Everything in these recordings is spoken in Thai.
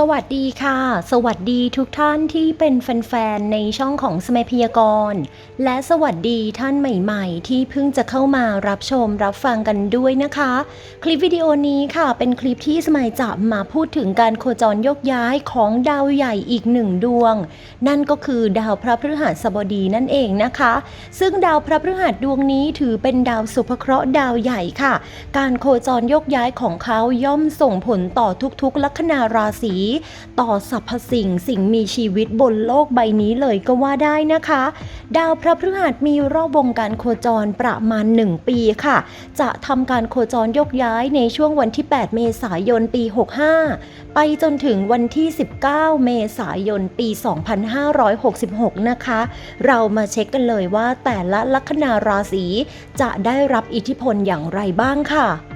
สวัสดีค่ะ สวัสดีทุกท่านที่เป็นแฟนๆ ในช่องของสมัยพยากรณ์ และสวัสดีท่านใหม่ๆ ที่เพิ่งจะเข้ามารับชมรับฟังกันด้วยนะคะ คลิปวิดีโอนี้ค่ะเป็นคลิปที่สมัยจะมาพูดถึงการโคจรยกย้ายของดาวใหญ่อีกหนึ่งดวง นั่นก็คือดาวพระพฤหัสบดีนั่นเองนะคะ ซึ่งดาวพระพฤหัสดวงนี้ถือเป็นดาวสุภเคราะห์ดาวใหญ่ค่ะ การโคจรยกย้ายของเขาย่อมส่งผลต่อทุกๆ ลัคนาราศีต่อสรรพสิ่งสิ่งมีชีวิตบนโลกใบนี้เลยก็ว่าได้นะคะ ดาวพระพฤหัสมีรอบวงการโคจรประมาณ 1 ปีค่ะ จะทำการโคจรยกย้ายในช่วงวันที่ 8 เมษายนปี 65 ไปจนถึงวันที่ 19 เมษายนปี 2566 นะคะ เรามาเช็คกันเลยว่าแต่ละลัคนาราศีจะได้รับอิทธิพลอย่างไรบ้างค่ะ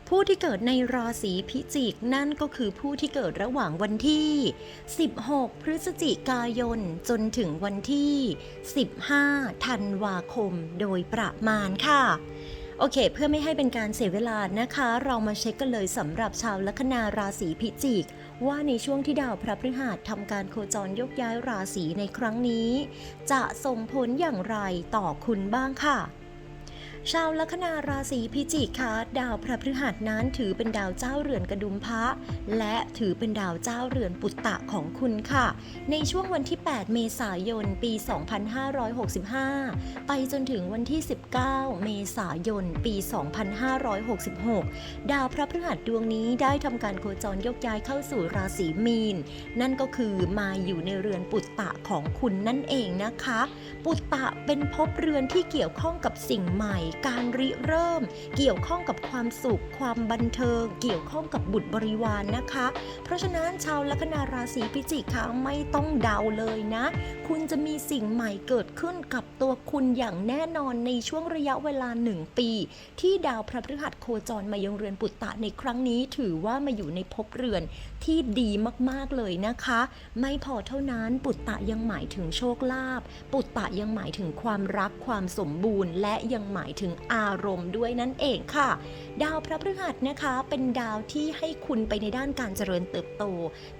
ผู้ที่เกิดในราศีพิจิกนั่นก็คือผู้ที่เกิดระหว่างวันที่ 16 พฤศจิกายน จนถึงวันที่ 15 ธันวาคมโดยประมาณค่ะโอเค เพื่อไม่ให้เป็นการเสียเวลานะคะ เรามาเช็คกันเลยสำหรับชาวลัคนาราศีพิจิก ว่าในช่วงที่ดาวพระพฤหัสทำการโคจรยกย้ายราศีในครั้งนี้ จะส่งผลอย่างไรต่อคุณบ้างค่ะ ชาวลัคนาราศีพิจิกค่ะดาวพระพฤหัสนั้นถือเป็นดาวเจ้าเรือนกระดุมพระ และถือเป็นดาวเจ้าเรือนปุตตะของคุณค่ะ ในช่วงวันที่ 8 เมษายน ปี 2565 ไปจนถึงวันที่ 19 เมษายน ปี 2566 ดาวพระพฤหัสดวงนี้ได้ทำการโคจรยกย้ายเข้าสู่ราศีมีน นั่นก็คือมาอยู่ในเรือนปุตตะของคุณนั่นเองนะคะ ปุตตะเป็นภพเรือนที่เกี่ยวข้องกับสิ่งใหม่การริเริ่ม เกี่ยวข้องกับความสุข ความบันเทิง เกี่ยวข้องกับบุตรบริวารนนะคะ เพราะฉะนั้นชาวลัคนาราศีพิจิกค่ะไม่ต้องเดาเลยนะ คุณจะมีสิ่งใหม่เกิดขึ้นกับตัวคุณอย่างแน่นอนในช่วงระยะเวลาหนึ่งปี ที่ดาวพระพฤหัสโคจรมายังเรือนปุตตะในครั้งนี้ถือว่ามาอยู่ในภพเรือนที่ดีมากๆเลยนะคะ ไม่พอเท่านั้นปุตตะยังหมายถึงโชคลาภปุตตะยังหมายถึงความรักความสมบูรณ์ และยังหมายถึงอารมณ์ด้วยนั่นเองค่ะ ดาวพระพฤหัสนะคะเป็นดาวที่ให้คุณไปในด้านการเจริญเติบโต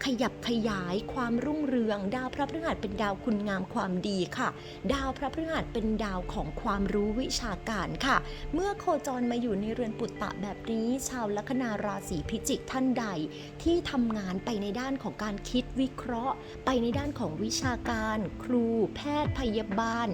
ขยับขยายความรุ่งเรือง ดาวพระพฤหัสเป็นดาวคุณงามความดีค่ะ ดาวพระพฤหัสเป็นดาวของความรู้วิชาการค่ะ เมื่อโคจรมาอยู่ในเรือนปุตตะแบบนี้ ชาวลัคนาราศีพิจิกท่านใด ที่ทำงานไปในด้านของการคิดวิเคราะห์ ไปในด้านของวิชาการ ครู แพทย์พยาบาล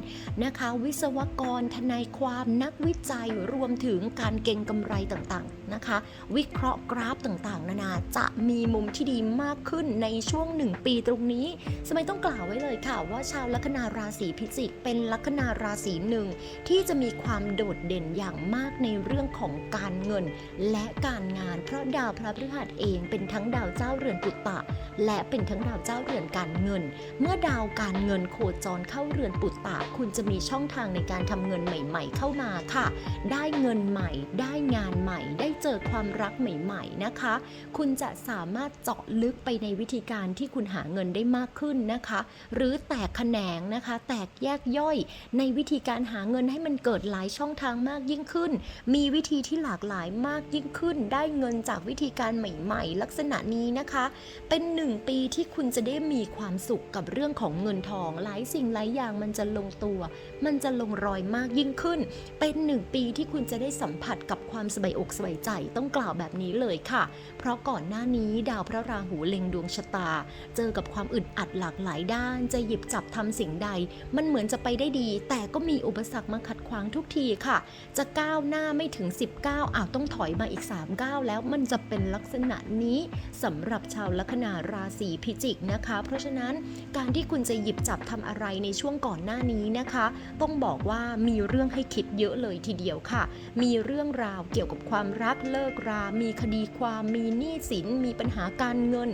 นะคะ วิศวกรทนายความนักวิจัยรวมถึงการเก็งกำไรต่างๆนะคะ วิเคราะห์กราฟต่างๆ นานาจะมีมุมที่ดีมากขึ้นในช่วงหนึ่งปีตรงนี้ สมัยต้องกล่าวไว้เลยค่ะว่าชาวลัคนาราศีพิจิก เป็นลัคนาราศีหนึ่งที่จะมีความโดดเด่นอย่างมากในเรื่องของการเงิน และการงานเพราะดาวพระพฤหัสเองเป็นทั้งดาวเจ้าเรือนปุตตะ และเป็นทั้งดาวเจ้าเรือนการเงิน เมื่อดาวการเงินโคจรเข้าเรือนปุตตะ คุณจะมีช่องทางในการทำเงินใหม่ ๆ เข้ามาค่ะ ได้เงินใหม่ ได้งานใหม่ ได้เจอความรักใหม่ๆนะคะ คุณจะสามารถเจาะลึกไปในวิธีการที่คุณหาเงินได้มากขึ้นนะคะ หรือแตกแขนงนะคะ แตกแยกย่อย ในวิธีการหาเงินให้มันเกิดหลายช่องทางมากยิ่งขึ้น มีวิธีที่หลากหลายมากยิ่งขึ้น ได้เงินจากวิธีการใหม่ ๆ ลักษณะนี้นะคะ เป็นหนึ่งปีที่คุณจะได้มีความสุขกับเรื่องของเงินทอง หลายสิ่งหลายอย่างมันจะลงตัว มันจะลงรอยมากยิ่งขึ้น เป็นหนึ่งปีที่คุณจะได้สัมผัสกับความสบายอกสบายใจต้องกล่าวแบบนี้เลยค่ะ เพราะก่อนหน้านี้ดาวพระราหูเล็งดวงชะตา เจอกับความอึดอัดหลากหลายด้าน จะหยิบจับทำสิ่งใด มันเหมือนจะไปได้ดี แต่ก็มีอุปสรรคมาขัดขวางทุกทีค่ะ จะก้าวหน้าไม่ถึง 19อ้าวต้องถอยมาอีก3ก้าวแล้วมันจะเป็นลักษณะนี้สำหรับชาวลัคนาราศีพิจิกนะคะ เพราะฉะนั้นการที่คุณจะหยิบจับทำอะไรในช่วงก่อนหน้านี้นะคะ ต้องบอกว่ามีเรื่องให้คิดเยอะเลยเลยทีเดียวค่ะ มีเรื่องราวเกี่ยวกับความรักเลิกรา มีคดีความมีหนี้สิน มีปัญหาการเงิน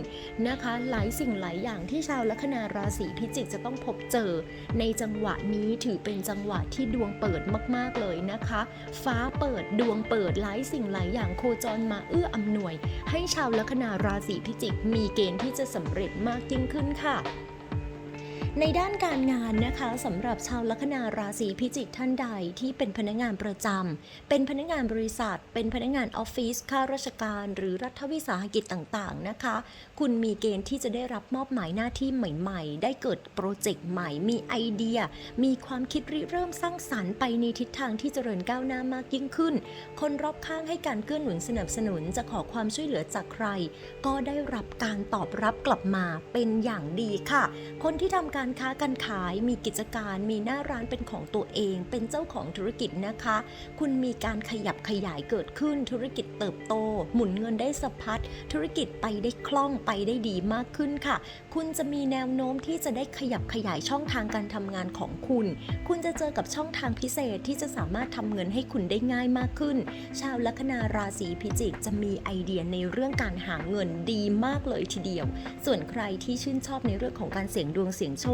นะคะ หลายสิ่งหลายอย่างที่ชาวลัคนาราศีพิจิกจะต้องพบเจอ ในจังหวะนี้ถือเป็นจังหวะที่ดวงเปิดมาก ๆเลยนะคะ ฟ้าเปิดดวงเปิดหลายสิ่งหลายอย่างโคจรมาเอื้ออำนวย ให้ชาวลัคนาราศีพิจิกมีเกณฑ์ที่จะสำเร็จมากยิ่งขึ้นค่ะ ในด้านการงานนะคะสำหรับชาวลัคนาราศีพิจิกท่านใดที่เป็นพนักงานประจำเป็นพนักงานบริษัท เป็นพนักงานออฟฟิศข้าราชการ หรือรัฐวิสาหกิจต่างๆนะคะ คุณมีเกณฑ์ที่จะได้รับมอบหมายหน้าที่ใหม่ๆ ได้เกิดโปรเจกต์ใหม่ มีไอเดีย มีความคิดริเริ่มสร้างสรรค์ไปในทิศทางที่เจริญก้าวหน้ามากยิ่งขึ้น คนรอบข้างให้การเกื้อหนุนสนับสนุนจะขอความช่วยเหลือจากใคร ก็ได้รับการตอบรับกลับมาเป็นอย่างดีค่ะ คนที่ทำการการค้าการขายมีกิจการมีหน้าร้านเป็นของตัวเอง เป็นเจ้าของธุรกิจนะคะ คุณมีการขยับขยายเกิดขึ้นธุรกิจเติบโต หมุนเงินได้สะพัดธุรกิจไปได้คล่องไปได้ดีมากขึ้นค่ะ คุณจะมีแนวโน้มที่จะได้ขยับขยายช่องทางการทำงานของคุณ คุณจะเจอกับช่องทางพิเศษที่จะสามารถทำเงินให้คุณได้ง่ายมากขึ้น ชาวลัคนาราศีพิจิกจะมีไอเดียในเรื่องการหาเงินดีมากเลยทีเดียว ส่วนใครที่ชื่นชอบในเรื่องของการเสี่ยงดวงเสี่ยงโชค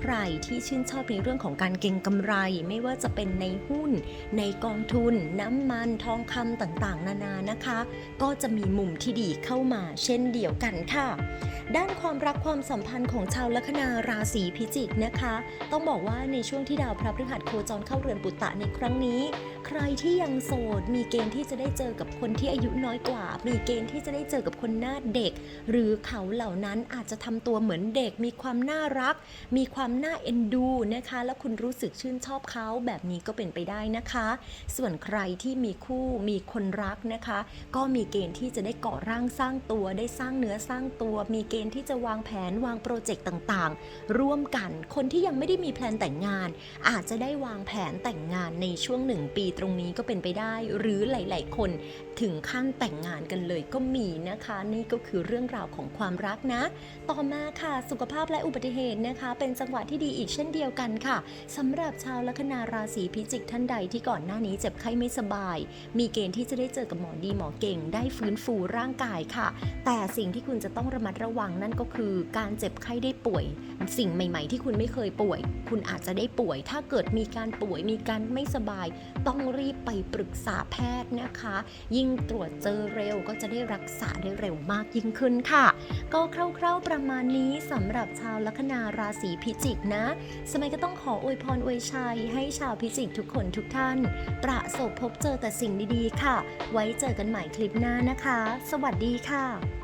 ใครที่ชื่นชอบในเรื่องของการเก็งกำไร ไม่ว่าจะเป็นในหุ้น ในกองทุน น้ำมันทองคำต่างๆ นานานะคะ ก็จะมีมุมที่ดีเข้ามาเช่นเดียวกันค่ะ ด้านความรักความสัมพันธ์ของชาวลัคนาราศีพิจิกนะคะ ต้องบอกว่าในช่วงที่ดาวพระพฤหัสโคจรเข้าเรือนปุตตะในครั้งนี้ ใครที่ยังโสดมีเกณฑ์ที่จะได้เจอกับคนที่อายุน้อยกว่า มีเกณฑ์ที่จะได้เจอกับคนหน้าเด็ก หรือเขาเหล่านั้นอาจจะทำตัวเหมือนเด็กมีความน่ารักมีความน่าเอ็นดูนะคะ แล้วคุณรู้สึกชื่นชอบเขาแบบนี้ก็เป็นไปได้นะคะ ส่วนใครที่มีคู่มีคนรักนะคะ ก็มีเกณฑ์ที่จะได้ก่อร่างสร้างตัว ได้สร้างเนื้อสร้างตัว มีเกณฑ์ที่จะวางแผนวางโปรเจกต์ต่างๆ ร่วมกัน คนที่ยังไม่ได้มีแพลนแต่งงาน อาจจะได้วางแผนแต่งงานในช่วงหนึ่งปีตรงนี้ก็เป็นไปได้ หรือหลาย ๆ คนถึงขั้นแต่งงานกันเลยก็มีนะคะ นี่ก็คือเรื่องราวของความรักนะ ต่อมาค่ะสุขภาพและอุบัติเหตุนะคะเป็นจังหวะที่ดีอีกเช่นเดียวกันค่ะสำหรับชาวลัคนาราศีพิจิกท่านใดที่ก่อนหน้านี้เจ็บไข้ไม่สบาย มีเกณฑ์ที่จะได้เจอกับหมอดีหมอเก่ง ได้ฟื้นฟูร่างกายค่ะ แต่สิ่งที่คุณจะต้องระมัดระวังนั่นก็คือการเจ็บไข้ได้ป่วย สิ่งใหม่ ๆ ที่คุณไม่เคยป่วย คุณอาจจะได้ป่วย ถ้าเกิดมีการป่วยมีการไม่สบาย ต้องรีบไปปรึกษาแพทย์นะคะ ยิ่งตรวจเจอเร็วก็จะได้รักษาได้เร็วมากยิ่งขึ้นค่ะ ก็คร่าวๆประมาณนี้สำหรับชาวลัคนาราศีพิจิกนะ สมัยก็ต้องขออวยพรอวยชัย ให้ชาวพิจิกทุกคนทุกท่าน ประสบพบเจอแต่สิ่งดีๆค่ะ ไว้เจอกันใหม่คลิปหน้านะคะ สวัสดีค่ะ